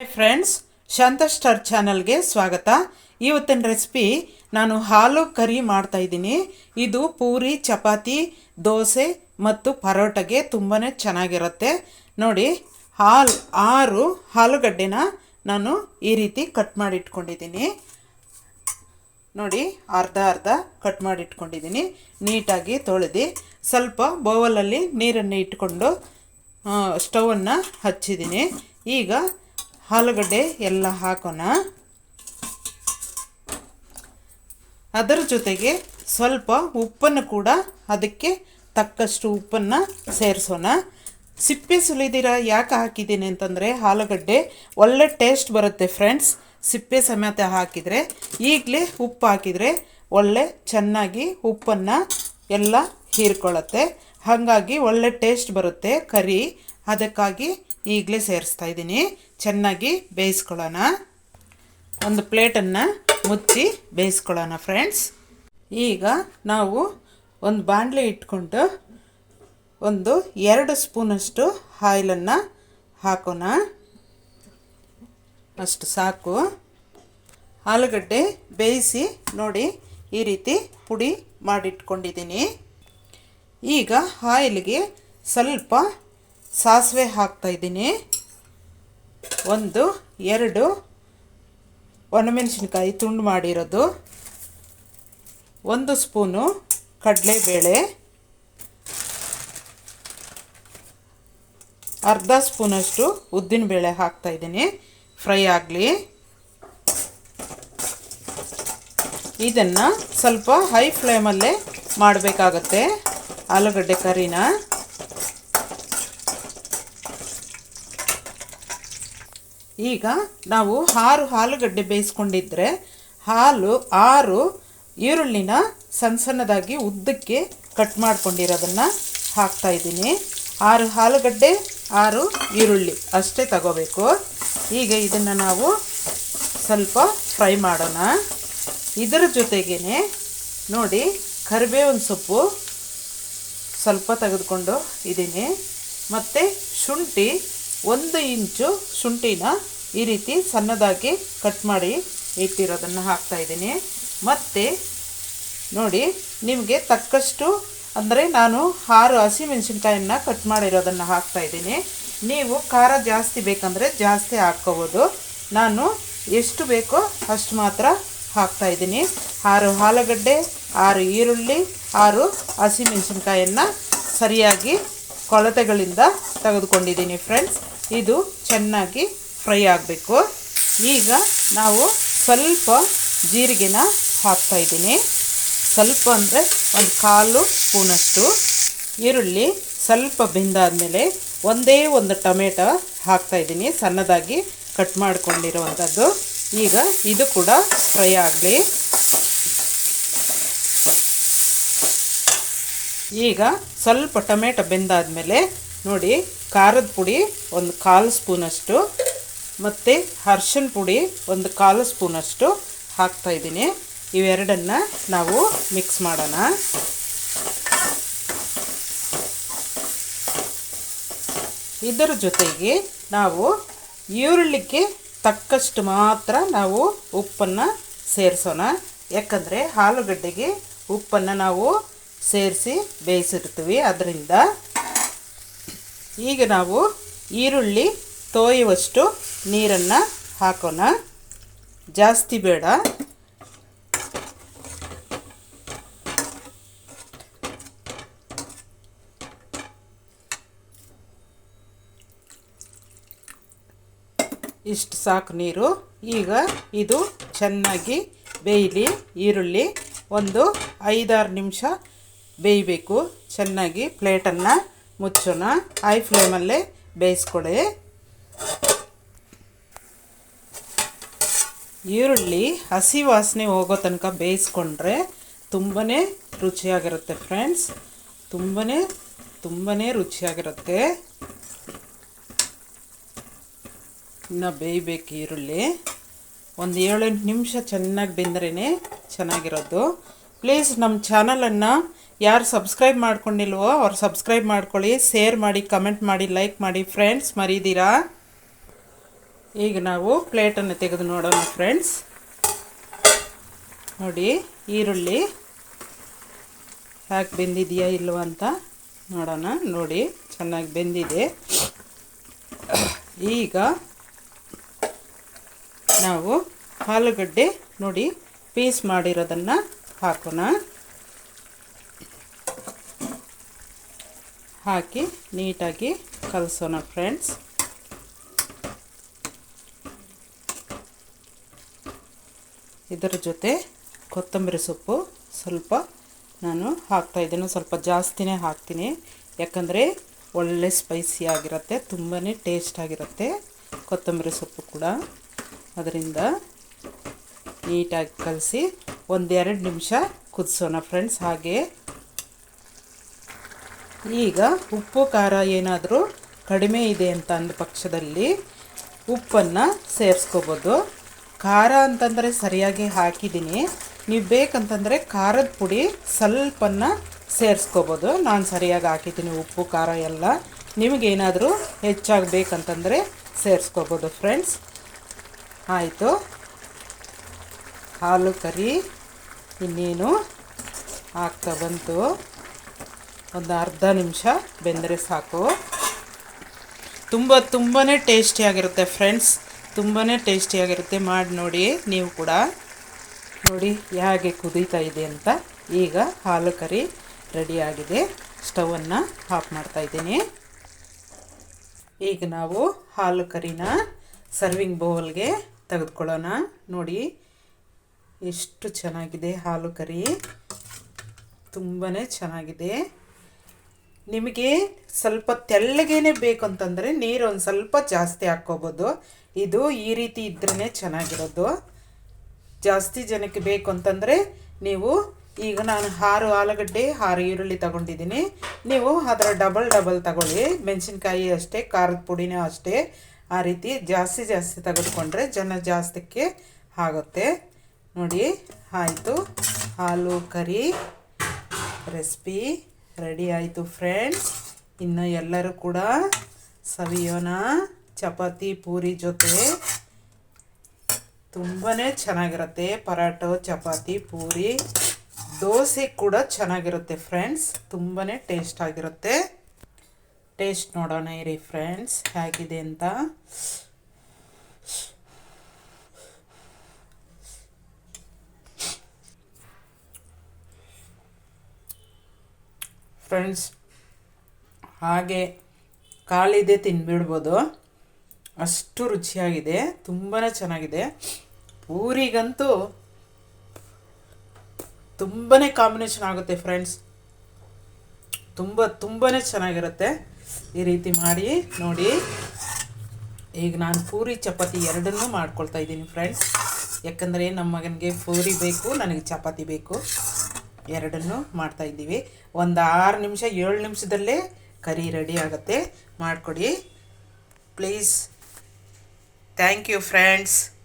Friends ಶಾಂತ star ಚಾನಲ್ಗೆ ಸ್ವಾಗತ. ಇವತ್ತಿನ ರೆಸಿಪಿ ನಾನು ಹಾಲು ಕರಿ ಮಾಡ್ತಾ ಇದ್ದೀನಿ. ಇದು ಪೂರಿ, ಚಪಾತಿ, ದೋಸೆ ಮತ್ತು ಪರೋಟಗೆ ತುಂಬಾ ಚೆನ್ನಾಗಿರುತ್ತೆ. ನೋಡಿ, ಹಾಲು, ಆರು ಆಲೂಗಡ್ಡೆನ ನಾನು ಈ ರೀತಿ ಕಟ್ ಮಾಡಿಟ್ಕೊಂಡಿದ್ದೀನಿ. ನೋಡಿ, ಅರ್ಧ ಅರ್ಧ ಕಟ್ ಮಾಡಿಟ್ಕೊಂಡಿದ್ದೀನಿ. ನೀಟಾಗಿ ತೊಳೆದು ಸ್ವಲ್ಪ ಬೌಲಲ್ಲಿ ನೀರನ್ನು ಇಟ್ಕೊಂಡು ಸ್ಟವನ್ನು ಹಚ್ಚಿದ್ದೀನಿ. ಈಗ ಆಲೂಗಡ್ಡೆ ಎಲ್ಲ ಹಾಕೋಣ. ಅದರ ಜೊತೆಗೆ ಸ್ವಲ್ಪ ಉಪ್ಪನ್ನು ಕೂಡ ಅದಕ್ಕೆ ತಕ್ಕಷ್ಟು ಉಪ್ಪನ್ನು ಸೇರಿಸೋಣ. ಸಿಪ್ಪೆ ಸುಲಿದಿರ ಯಾಕೆ ಹಾಕಿದ್ದೀನಿ ಅಂತಂದರೆ ಆಲೂಗಡ್ಡೆ ಒಳ್ಳೆ ಟೇಸ್ಟ್ ಬರುತ್ತೆ ಫ್ರೆಂಡ್ಸ್. ಸಿಪ್ಪೆ ಸಮೇತ ಹಾಕಿದರೆ ಈಗಲೇ ಉಪ್ಪು ಹಾಕಿದರೆ ಒಳ್ಳೆ ಚೆನ್ನಾಗಿ ಉಪ್ಪನ್ನು ಎಲ್ಲ ಹೀರ್ಕೊಳ್ಳುತ್ತೆ. ಹಾಗಾಗಿ ಒಳ್ಳೆ ಟೇಸ್ಟ್ ಬರುತ್ತೆ ಕರಿ. ಅದಕ್ಕಾಗಿ ಈಗಲೇ ಸೇರಿಸ್ತಾ ಇದ್ದೀನಿ. ಚೆನ್ನಾಗಿ ಬೇಯಿಸ್ಕೊಳ್ಳೋಣ. ಒಂದು ಪ್ಲೇಟನ್ನು ಮುಚ್ಚಿ ಬೇಯಿಸ್ಕೊಳ್ಳೋಣ ಫ್ರೆಂಡ್ಸ್. ಈಗ ನಾವು ಒಂದು ಬಾಣಲೆ ಇಟ್ಕೊಂಡು ಒಂದು ಎರಡು ಸ್ಪೂನಷ್ಟು ಆಯಿಲನ್ನು ಹಾಕೋಣ. ಅಷ್ಟು ಸಾಕು. ಆಲೂಗಡ್ಡೆ ಬೇಯಿಸಿ ನೋಡಿ ಈ ರೀತಿ ಪುಡಿ ಮಾಡಿಟ್ಕೊಂಡಿದ್ದೀನಿ. ಈಗ ಆಯಿಲ್ಗೆ ಸ್ವಲ್ಪ ಸಾಸಿವೆ ಹಾಕ್ತಾಯಿದ್ದೀನಿ ಒಂದು, ಎರಡು. ಒಣಮೆಣಸಿನ್ಕಾಯಿ ತುಂಡು ಮಾಡಿರೋದು. ಒಂದು ಸ್ಪೂನು ಕಡಲೆಬೇಳೆ. ಅರ್ಧ ಸ್ಪೂನಷ್ಟು ಉದ್ದಿನಬೇಳೆ ಹಾಕ್ತಾಯಿದ್ದೀನಿ ಫ್ರೈ ಆಗಲಿ. ಇದನ್ನು ಸ್ವಲ್ಪ ಹೈ ಫ್ಲೇಮಲ್ಲೇ ಮಾಡಬೇಕಾಗತ್ತೆ. ಆಲೂಗಡ್ಡೆ ಕರಿನ. ಈಗ ನಾವು ಆರು ಆಲೂಗಡ್ಡೆ ಬೇಯಿಸ್ಕೊಂಡಿದ್ರೆ ಹಾಲು ಆರು ಈರುಳ್ಳಿನ ಸಣ್ಣ ಸಣ್ಣದಾಗಿ ಉದ್ದಕ್ಕೆ ಕಟ್ ಮಾಡ್ಕೊಂಡಿರೋದನ್ನು ಹಾಕ್ತಾ ಇದ್ದೀನಿ. ಆರು ಆಲೂಗಡ್ಡೆ ಆರು ಈರುಳ್ಳಿ ಅಷ್ಟೇ ತಗೋಬೇಕು. ಈಗ ಇದನ್ನು ನಾವು ಸ್ವಲ್ಪ ಫ್ರೈ ಮಾಡೋಣ. ಇದರ ಜೊತೆಗೇ ನೋಡಿ ಕರಿಬೇವಿನ ಸೊಪ್ಪು ಸ್ವಲ್ಪ ತೆಗೆದುಕೊಂಡು ಇದ್ದೀನಿ. ಮತ್ತು ಶುಂಠಿ ಒಂದು ಇಂಚು ಶುಂಠಿನ ಈ ರೀತಿ ಸಣ್ಣದಾಗಿ ಕಟ್ ಮಾಡಿ ಇಟ್ಟಿರೋದನ್ನು ಹಾಕ್ತಾಯಿದ್ದೀನಿ ಮತ್ತು ನೋಡಿ, ನಿಮಗೆ ತಕ್ಕಷ್ಟು ಅಂದರೆ ನಾನು ಆರು ಹಸಿಮೆಣಸಿನ್ಕಾಯನ್ನು ಕಟ್ ಮಾಡಿರೋದನ್ನು ಹಾಕ್ತಾಯಿದ್ದೀನಿ ನೀವು ಖಾರ ಜಾಸ್ತಿ ಬೇಕಂದರೆ ಜಾಸ್ತಿ ಹಾಕ್ಕೋಬೋದು. ನಾನು ಎಷ್ಟು ಬೇಕೋ ಅಷ್ಟು ಮಾತ್ರ ಹಾಕ್ತಾಯಿದ್ದೀನಿ ಆರು ಆಲೂಗಡ್ಡೆ, ಆರು ಈರುಳ್ಳಿ, ಆರು ಹಸಿಮೆಣಸಿನ್ಕಾಯನ್ನು ಸರಿಯಾಗಿ ಕೊಳತೆಗಳಿಂದ ತೆಗೆದುಕೊಂಡಿದ್ದೀನಿ ಫ್ರೆಂಡ್ಸ್ ಇದು ಚೆನ್ನಾಗಿ ಫ್ರೈ ಆಗಬೇಕು. ಈಗ ನಾವು ಸ್ವಲ್ಪ ಜೀರಿಗೆನ ಹಾಕ್ತಾಯಿದ್ದೀನಿ ಸ್ವಲ್ಪ ಅಂದರೆ ಒಂದು ಕಾಲು ಸ್ಪೂನಷ್ಟು. ಈರುಳ್ಳಿ ಸ್ವಲ್ಪ ಬೆಂದಾದಮೇಲೆ ಒಂದೇ ಒಂದು ಟೊಮೆಟೊ ಹಾಕ್ತಾಯಿದ್ದೀನಿ ಸಣ್ಣದಾಗಿ ಕಟ್ ಮಾಡಿಕೊಂಡಿರುವಂಥದ್ದು ಈಗ ಇದು ಕೂಡ ಫ್ರೈ ಆಗಲಿ. ಈಗ ಸ್ವಲ್ಪ ಟೊಮೆಟೊ ಬೆಂದಾದಮೇಲೆ ನೋಡಿ ಖಾರದ ಪುಡಿ ಒಂದು ಕಾಲು ಸ್ಪೂನಷ್ಟು ಮತ್ತು ಅರ್ಶಿನ ಪುಡಿ ಒಂದು ಕಾಲು ಸ್ಪೂನಷ್ಟು ಹಾಕ್ತಾಯಿದ್ದೀನಿ ಇವೆರಡನ್ನು ನಾವು ಮಿಕ್ಸ್ ಮಾಡೋಣ. ಇದರ ಜೊತೆಗೆ ನಾವು ಈರುಳ್ಳಿಗೆ ತಕ್ಕಷ್ಟು ಮಾತ್ರ ನಾವು ಉಪ್ಪನ್ನು ಸೇರಿಸೋಣ. ಯಾಕಂದರೆ ಆಲೂಗಡ್ಡೆಗೆ ಉಪ್ಪನ್ನು ನಾವು ಸೇರಿಸಿ ಬೇಯಿಸಿರ್ತೀವಿ. ಅದರಿಂದ ಈಗ ನಾವು ಈರುಳ್ಳಿ ತೋಯುವಷ್ಟು ನೀರನ್ನು ಹಾಕೋಣ. ಜಾಸ್ತಿ ಬೇಡ. ಇಷ್ಟು ಸಾಕು ನೀರು. ಈಗ ಇದು ಚೆನ್ನಾಗಿ ಬೇಯಲಿ ಈರುಳ್ಳಿ ಒಂದು ಐದಾರು ನಿಮಿಷ ಬೇಯಬೇಕು. ಚೆನ್ನಾಗಿ ಪ್ಲೇಟನ್ನು ಮುಚ್ಚೋಣ. ಹೈ ಫ್ಲೇಮಲ್ಲೇ ಬೇಯಿಸ್ಕೊಡಿ. ಈರುಳ್ಳಿ, ಹಸಿ ವಾಸನೆ ಹೋಗೋ ತನಕ ಬೇಯಿಸ್ಕೊಂಡ್ರೆ ತುಂಬಾ ರುಚಿಯಾಗಿರುತ್ತೆ ಫ್ರೆಂಡ್ಸ್ ತುಂಬಾ ತುಂಬಾ ರುಚಿಯಾಗಿರುತ್ತೆ. ಇನ್ನು ಬೇಯಬೇಕು ಈರುಳ್ಳಿ. ಒಂದು ಏಳೆಂಟು ನಿಮಿಷ ಚೆನ್ನಾಗಿ ಬೆಂದ್ರೇ ಚೆನ್ನಾಗಿರೋದು. ಪ್ಲೀಸ್ ನಮ್ಮ ಚಾನಲನ್ನು ಯಾರು ಸಬ್ಸ್ಕ್ರೈಬ್ ಮಾಡ್ಕೊಂಡಿಲ್ವೋ ಅವ್ರು ಸಬ್ಸ್ಕ್ರೈಬ್ ಮಾಡ್ಕೊಳ್ಳಿ, ಶೇರ್ ಮಾಡಿ, ಕಮೆಂಟ್ ಮಾಡಿ, ಲೈಕ್ ಮಾಡಿ ಫ್ರೆಂಡ್ಸ್ ಮರೀದಿರಾ ಈಗ ನಾವು ಪ್ಲೇಟನ್ನು ತೆಗೆದು ನೋಡೋಣ ಫ್ರೆಂಡ್ಸ್. ನೋಡಿ, ಈರುಳ್ಳಿ ಹ್ಯಾಕ್ ಬೆಂದಿದೆಯಾ ಇಲ್ವ ಅಂತ ನೋಡೋಣ. ನೋಡಿ, ಚೆನ್ನಾಗಿ ಬೆಂದಿದೆ. ಈಗ ನಾವು ಆಲೂಗಡ್ಡೆ ನೋಡಿ, ಪೀಸ್ ಮಾಡಿರೋದನ್ನು ಹಾಕೋಣ. ಹಾಕಿ ನೀಟಾಗಿ ಕಲಸೋಣ ಫ್ರೆಂಡ್ಸ್. ಇದರ ಜೊತೆ ಕೊತ್ತಂಬರಿ ಸೊಪ್ಪು ಸ್ವಲ್ಪ ನಾನು ಹಾಕ್ತಾ ಇದ್ದೇನೆ. ಸ್ವಲ್ಪ ಜಾಸ್ತಿನೇ ಹಾಕ್ತೀನಿ. ಯಾಕಂದರೆ ಒಳ್ಳೆ ಸ್ಪೈಸಿ ಆಗಿರುತ್ತೆ ತುಂಬಾ ಟೇಸ್ಟ್ ಆಗಿರುತ್ತೆ ಕೊತ್ತಂಬರಿ ಸೊಪ್ಪು ಕೂಡ. ಅದರಿಂದ ನೀಟಾಗಿ ಕಲಸಿ ಒಂದೆರಡು ನಿಮಿಷ ಕುದಿಸೋಣ ಫ್ರೆಂಡ್ಸ್. ಹಾಗೆ ಈಗ ಉಪ್ಪು, ಖಾರ ಏನಾದರೂ ಕಡಿಮೆ ಇದೆ ಅಂತ ಅಂದ ಪಕ್ಷದಲ್ಲಿ ಉಪ್ಪನ್ನು ಸೇರಿಸ್ಕೋಬೋದು. ಖಾರ ಅಂತಂದರೆ ಸರಿಯಾಗಿ ಹಾಕಿದ್ದೀನಿ. ನೀವು ಬೇಕಂತಂದರೆ ಖಾರದ ಪುಡಿ ಸ್ವಲ್ಪನ್ನ ಸೇರಿಸ್ಕೋಬೋದು. ನಾನು ಸರಿಯಾಗಿ ಹಾಕಿದ್ದೀನಿ ಉಪ್ಪು, ಖಾರ ಎಲ್ಲ. ನಿಮಗೇನಾದರೂ ಹೆಚ್ಚಾಗಿ ಬೇಕಂತಂದರೆ ಸೇರಿಸ್ಕೋಬೋದು ಫ್ರೆಂಡ್ಸ್. ಆಯಿತು. ಹಾಲು ಕರಿ. ಇನ್ನೇನು ಹಾಕ್ತಾ ಬಂತು. ಒಂದು ಅರ್ಧ ನಿಮಿಷ ಬೆಂದರೆ ಸಾಕು. ತುಂಬ ತುಂಬಾ ಟೇಸ್ಟಿಯಾಗಿರುತ್ತೆ ಫ್ರೆಂಡ್ಸ್. ತುಂಬಾ ಟೇಸ್ಟಿಯಾಗಿರುತ್ತೆ ಮಾಡಿ ನೋಡಿ ನೀವು ಕೂಡ. ನೋಡಿ ಹೇಗೆ ಕುದೀತಾ ಇದೆ ಅಂತ. ಈಗ ಹಾಲು ಕರಿ ರೆಡಿಯಾಗಿದೆ ಸ್ಟವನ್ನು ಆಫ್ ಮಾಡ್ತಾ ಇದ್ದೀನಿ. ಈಗ ನಾವು ಹಾಲು ಕರಿನ ಸರ್ವಿಂಗ್ ಬೌಲ್ಗೆ ತೆಗೆದುಕೊಳ್ಳೋಣ. ನೋಡಿ ಎಷ್ಟು ಚೆನ್ನಾಗಿದೆ ಹಾಲು ಕರಿ. ತುಂಬಾ ಚೆನ್ನಾಗಿದೆ. ನಿಮಗೆ ಸ್ವಲ್ಪ ತೆಳ್ಳಗೇನೆ ಬೇಕು ಅಂತಂದರೆ ನೀರು ಒಂದು ಸ್ವಲ್ಪ ಜಾಸ್ತಿ ಹಾಕ್ಕೋಬೋದು. ಇದು ಈ ರೀತಿ ಇದ್ರೇ ಚೆನ್ನಾಗಿರೋದು. ಜಾಸ್ತಿ ಜನಕ್ಕೆ ಬೇಕು ಅಂತಂದರೆ ನೀವು ಈಗ ನಾನು ಹಾರು ಆಲೂಗಡ್ಡೆ ಹಾರು ಈರುಳ್ಳಿ ತಗೊಂಡಿದ್ದೀನಿ. ನೀವು ಅದರ ಡಬಲ್ ಡಬಲ್ ತಗೊಳ್ಳಿ. ಮೆಣಸಿನ್ಕಾಯಿ ಅಷ್ಟೇ, ಖಾರದ ಪುಡಿನೂ ಅಷ್ಟೇ. ಆ ರೀತಿ ಜಾಸ್ತಿ ಜಾಸ್ತಿ ತೆಗೆದುಕೊಂಡ್ರೆ ಜನ ಜಾಸ್ತಿಕ್ಕೆ ಆಗುತ್ತೆ. ನೋಡಿ, ಆಯಿತು. ಹಾಲು ಕರಿ, ರೆಸಿಪಿ. ರೆಡಿ ಆಯಿತು ಫ್ರೆಂಡ್ಸ್ ಇನ್ನು ಎಲ್ಲರೂ ಕೂಡ ಸವಿಯೋಣ ಚಪಾತಿ, ಪೂರಿ ಜೊತೆ. ತುಂಬಾ ಚೆನ್ನಾಗಿರುತ್ತೆ ಪರಾಟೋ, ಚಪಾತಿ, ಪೂರಿ. ದೋಸೆ ಕೂಡ ಚೆನ್ನಾಗಿರುತ್ತೆ ಫ್ರೆಂಡ್ಸ್ ತುಂಬಾ ಟೇಸ್ಟ್ ಆಗಿರುತ್ತೆ. ಟೇಸ್ಟ್ ನೋಡೋಣ ಇರಿ ಫ್ರೆಂಡ್ಸ್ ಹೇಗಿದೆ ಅಂತ. ಫ್ರೆಂಡ್ಸ್ ಹಾಗೆ ಕಾಲಿದೆ ತಿನ್ಬಿಡ್ಬೋದು. ಅಷ್ಟು ರುಚಿಯಾಗಿದೆ ತುಂಬಾ ಚೆನ್ನಾಗಿದೆ. ಪೂರಿಗಂತೂ ತುಂಬಾ ಕಾಂಬಿನೇಷನ್ ಆಗುತ್ತೆ ಫ್ರೆಂಡ್ಸ್ ತುಂಬ ತುಂಬಾ ಚೆನ್ನಾಗಿರುತ್ತೆ. ಈ ರೀತಿ ಮಾಡಿ, ನೋಡಿ. ಈಗ ನಾನು ಪೂರಿ ಚಪಾತಿ ಎರಡನ್ನೂ ಮಾಡ್ಕೊಳ್ತಾ ಇದ್ದೀನಿ ಫ್ರೆಂಡ್ಸ್ ಯಾಕಂದರೆ ನಮ್ಮ ಮಗನಿಗೆ ಪೂರಿ ಬೇಕು, ನನಗೆ ಚಪಾತಿ ಬೇಕು. ಎರಡನ್ನೂ ಮಾಡ್ತಾ ಇದ್ದೀವಿ. ಒಂದು ಆರು ನಿಮಿಷ, ಏಳು ನಿಮಿಷದಲ್ಲೇ ಕರಿ ರೆಡಿ ಆಗುತ್ತೆ. ಮಾಡಿಕೊಡಿ. Please thank you friends